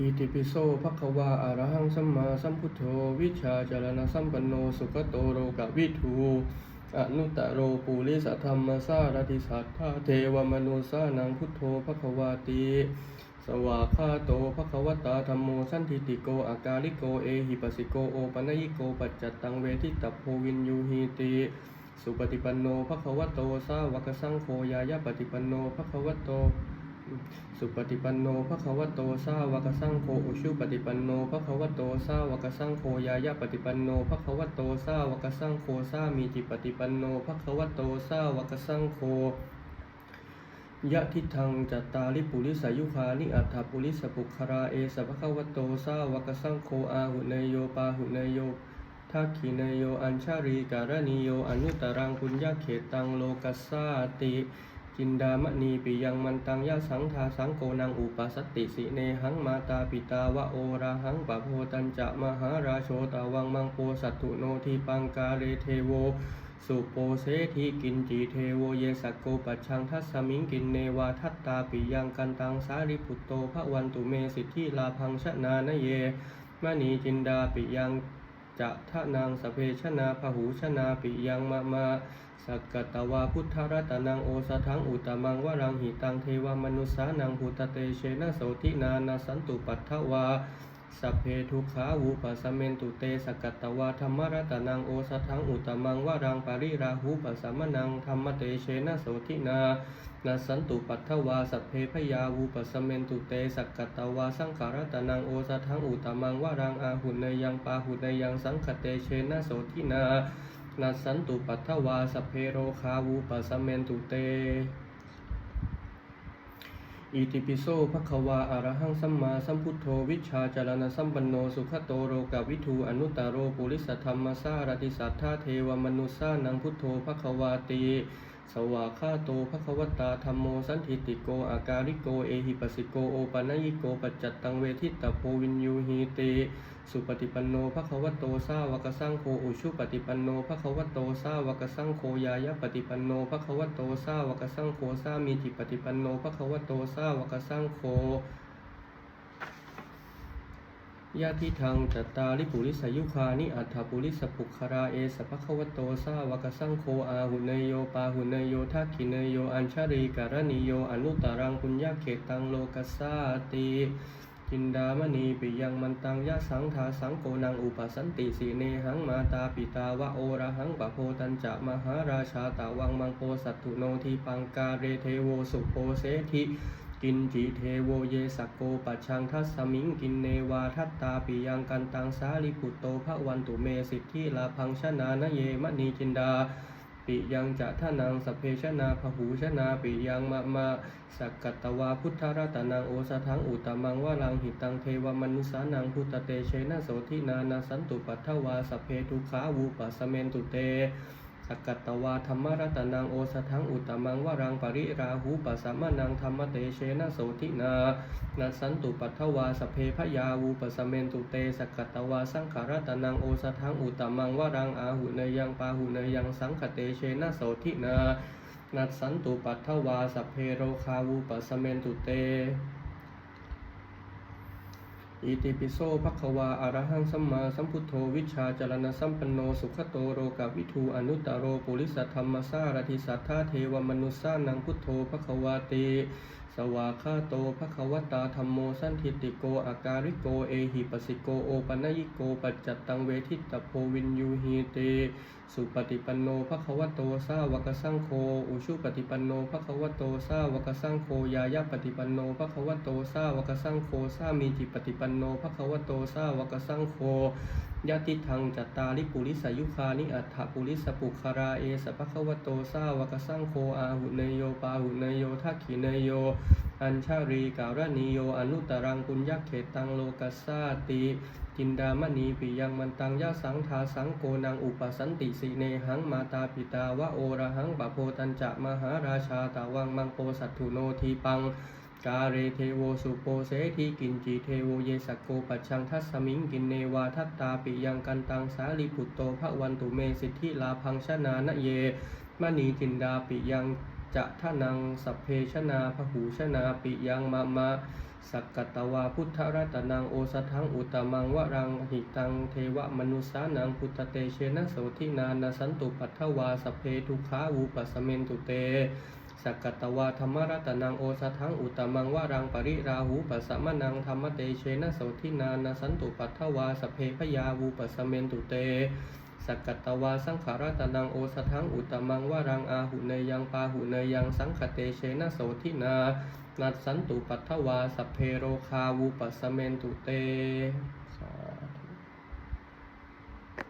อิติปิโสภควาอะระหังสัมมาสัมพุทโธ วิชาจารณสัมปันโน สุขโตโรกวิทูอนุตตโรปุริสธรรมสารติสัทธาเทวมนุสานังพุทโธภควาติ สวากาโตภควตาธรรมโมสันทิติโกอากาลิโกเอหิปัสสิโกโอปัญญิโกปัจจัตตังเวทิตาโพวินยูหิติ สุปฏิปันโนภควโตสาวกสังโฆยายาปฏิปันโนภควโต สุปฏิปันโนภะคะวะโตสาวกสังโฆอุชุปฏิปันโนภะคะวะโตสาวกสังโฆยายาปฏิปันโนภะคะวะโตสาวกสังโฆสามีจิปฏิปันโนภะคะวะโตสาวกสังโฆยะทิทังจัตตาริปุริสายุคานิอัฏฐปุริสปุคคาราเอสะภะคะวะโตสาวกสังโฆอาหุเนโยปาหุเนโยทักขิเนโยอัญชารีการณิโยอนุตตรังปุญญาเขตังโลกัสสาติ จินดามณีปิยังมันตังยะสังทาสังโกนังอุปสตติสิเนหังมาตาปิตาวะโอราหังปะโพตัญจะมหาราโชตาวังมังโปสัตถุโนทีปังกาเรเทโว สุโปเสทีกินจีเทโวเยสกโกปัชังทัสมิงกินเนวาทัตตาปิยังกันตังสาริปุตโตภะวันตุเมสิทธิลาพังชนานเยมณีจินดาปิยังจะทะนางสพเพชนาพหูชนาปิยังมามา สักกตวาพุทธรัตนังโอสถังอุตมังวรังหิตังเทวมนุสานังพุตเตเชนะโสทินานาสันตุปัทถวาสัพเพทุขาหูปัสเมนตุเตสกกตวาธรรมรัตนังโอสถังอุตมังวรังปาริราหูปัสมนังธรรมเตเชนะโสทินานาสันตุปัทถวาสัพเพพยาวูปสสเมนตุเตสักกตวาสังขารตนังโอสทังอุตมังวรังอาหุเนยังปาหุเนยังสังคเตเชนะโสทินา นัสันตุปัทถวาสเพโรคาวูปสสเมนตุเต อิติปิโสภควาอารหังสัมมาสัมพุทโธวิชาจารณสัมปันโนสุขโตโรกวิทูอนุตตโรปุริสธรรมสารติสัทธาเทวมนุสานังพุทโธภควาตี สวากขาโตภะคะวตาธรรมโมสันทิติโกอาการิโกเอหิปัสสิโกโอปัญญิโกปัจจัตตังเวทิตาโพวินยูหีเต สุปฏิปันโนภะคะวโตสาวกสังโฆอุชุปฏิปันโนภะคะวโตสาวกสังโฆยายาปฏิปันโนภะคะวโตสาวกสังโฆสามีจิปฏิปันโนภะคะวโตสาวกสังโฆ ยะทิทังจตตาริปุริสยุคานิอัฏฐปุริสปุคคาราเอสภะควโตสาวกสังโฆอาหุเนโยปาหุเนโยทักขิเนโยอัญชรีการณิโยอนุตตรังปุญญาเขตังโลกัสสาติจินดามณีปิยังมันตังยะสังทาสังโกนังอุปสันติสีเนหังมาตาปิตาวะโอระหังปะโพตัญจะมหาราชาตาวังมังโปสัตถุโนทีปังกาเรเทโวสุโปเสธิ กินจิเทโวเยสกโกปัชังทัสมิงกินเนวาทัตตาปิยังกันตังสาลิปุตโตภะวันตุเมสิทธิลาพังชนานเยมณีจินดา ปิยังจะทะนังสเพชนาพหูชนาปิยังมะมาสักกตวาพุทธรัตนังโอสถังอุตมังวาลังหิตังเทวมนุสานังพุตเตเชนะโสทินานาสันตุปัทถวาสเพทุขาวูปัสเมนตุเต สกัตตวาธรรมรัตนังโอสถังอุตมังวรังปริราหูปัสสมนังธรรมเตเชนะโสทินานัสันตุปัทถวาสพเพพยาวูปัสเมนตุเตสกัตตวาสังขารัตนังโอสถังอุตมังวรังอาหุเนยังปาหุเนยังสังคเตเชนะโสทินานัสันตุปัทถวาสพเพโรคาวูปัสสเมนตุเต อิติปิโสภะคะวาอะรหังสัมมาสัมพุทโธวิชาจารณสัมปันโนสุขโตโรกวิทูอนุตตโรปุริสธรรมสารติสัทธาเทวมนุสานังพุทโธภคะวาติสวากขาโตภะคะวตาธรรมโมสันทิติโกอาการิโกเอหิปัสิโกโอปัญญิโกปัจจัตตังเวทิตาโพวินยูหีเตสุปฏิปันโนภะคะวะโตสาวกสังโฆอุชุปฏิปันโนภะคะวะโตสาวกสังโฆยายาปฏิปันโนภะคะวะโตสาวกสังโฆสามีจิปฏิปันโนภะคะวะโตสาวกสังโฆยติทังจัตตาริปุริสายุคานิอัฏฐปุริสปุคคาราเอสภะคะวะโตสาวกสังโฆอาหุเนโยปาหุเนโยทักขิเนโย อัญชารีการณิโยอนุตตรังปุญญเขตังโลกัสสาติ จินดามณีปิยังมันตังยะสังทาสังโกนังอุปสันติสิเนหังมาตาปิตาวะโอระหังปะโพตัญจะมหาราชาตาวังมังโปสัตถุโนทีปัง กาเรเทโวสุโปเสทีกินจีเทโวเยสกโกปัจชังทัสสมิงกินเนวาทัตตาปิยังกันตังสาลิปุตโตภะวันตุเมสิทธิลาพังชนานเยมณีจินดาปิยังจะทะนังสัพเพชนาพหูชนาปิยังมะมะ สักกตวาพุทธรัตนังโอสถังอุตมังวรังหิตังเทวมนุสานังพุทธเตเชนะโสทินานาสันตุปัทถวาสเพทุขาวูปัสสเมนตุเตสักกตวาธรรมรัตนังโอสถังอุตมังวรังปริราหูปัสสมนังธรรมเตเชนะโสทินานาสันตุปัทถวาสเพพยาวูปัสสเมนตุเต สกัตตวาสังขารัตนังโอสถังอุตมังวรังอาหุเนยังปาหุเนยังสังคเตเชนะโสทินา นัสสันตุปัทถวาสเพโรคาวูปัสสเมนตุเต